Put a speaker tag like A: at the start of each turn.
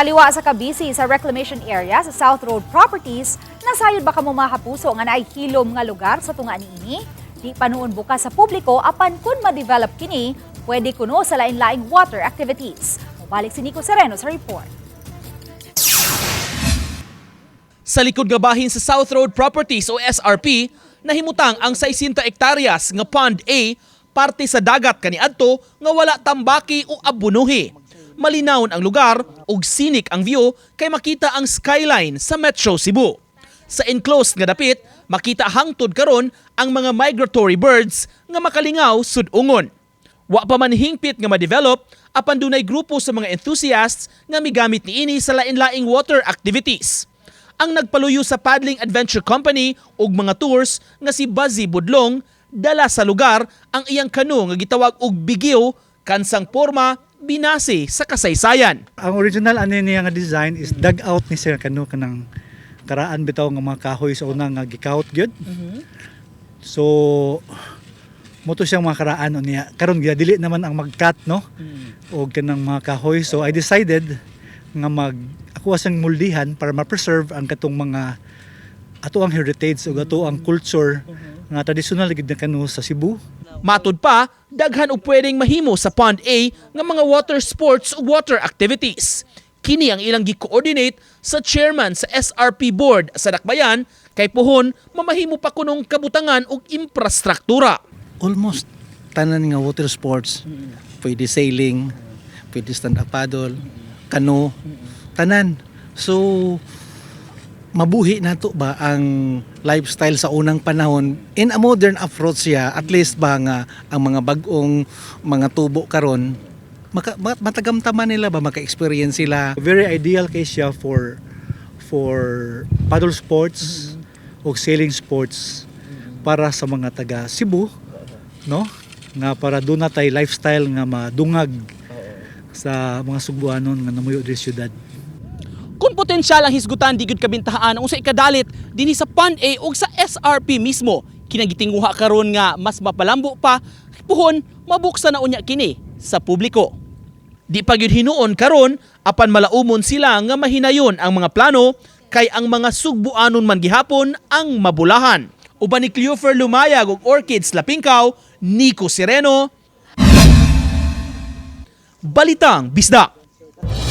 A: Taliwa sa Kabisi sa reclamation area sa South Road Properties, nasayod ba kamo mga kapuso nga naay hilom nga lugar sa tunga niini? Di pa noon bukas sa publiko apan kun ma-develop kini, pwede kuno sa lain-laing water activities. Mubalik si Nico Sereno sa report.
B: Sa likod nga bahin sa South Road Properties o SRP, nahimutang ang 60 hektaryas nga Pond A parte sa dagat kaniadto nga wala tambaki o abunuhi. Malinawon ang lugar ug sinik ang view kay makita ang skyline sa Metro Cebu. Sa enclosed nga dapit, makita hangtod karon ang mga migratory birds nga makalingaw sud-ungon. Wa pa man hingpit nga ma-develop apan dunay grupo sa mga enthusiasts nga migamit niini sa lain-laing water activities. Ang nagpaluyo sa Paddling Adventure Company ug mga tours nga si Buzzy Budlong dala sa lugar ang iyang kanu nga gitawag og bigyo kansang porma binase sa kasaysayan.
C: Ang original ano niya nga design is dug out ni Sir Kano kanang karaan bitaw nga mga kahoy sa una nga gikaut gyud. So moto siyang mga karaan niya. Karon gyud dili naman ang mag-cut no. O kanang mga kahoy. So I decided nga mag ako asang muldihan para ma-preserve ang katong mga ato ang heritage o ato ang culture nga traditional gid na kanu sa Cebu.
B: Matud pa, daghan og pwedeng mahimo sa Pond A nga mga water sports ug water activities. Kini ang ilang gi-coordinate sa chairman sa SRP board sa Dakbayan kay puhon mamahimo pa kunong kabutangan ug infrastruktura.
D: almost tanan nga water sports. Pwede sailing, pwede stand-up paddle, kano, tanan. So, mabuhi na to ba ang lifestyle sa unang panahon in a modern approach siya at least ba nga ang mga bagong mga tubo karon? Maka, ma- matagamtaman nila ba? Maka-experience sila?
C: Very ideal kay siya for for paddle sports o sailing sports para sa mga taga Cebu no? Nga para doon na tay lifestyle nga madungag sa mga Subuanon nga namuyo diri syudad
B: potensyal ang hisgutan di gud kabintahaan ang usa ikadalit dinhi sa Pond A ug sa SRP mismo kinagitinguha karon nga mas mapalambo pa puhon mabuksan na unya kini sa publiko. Di pa gyud hinuon karon apan malaumon sila nga mahinayon ang mga plano kay ang mga sugbuanon man gihapon ang mabulahan. Uban ni Cleofer Lumayag ug Orchids Lapingkaw, Nico Sereno, Balitang Bisdak.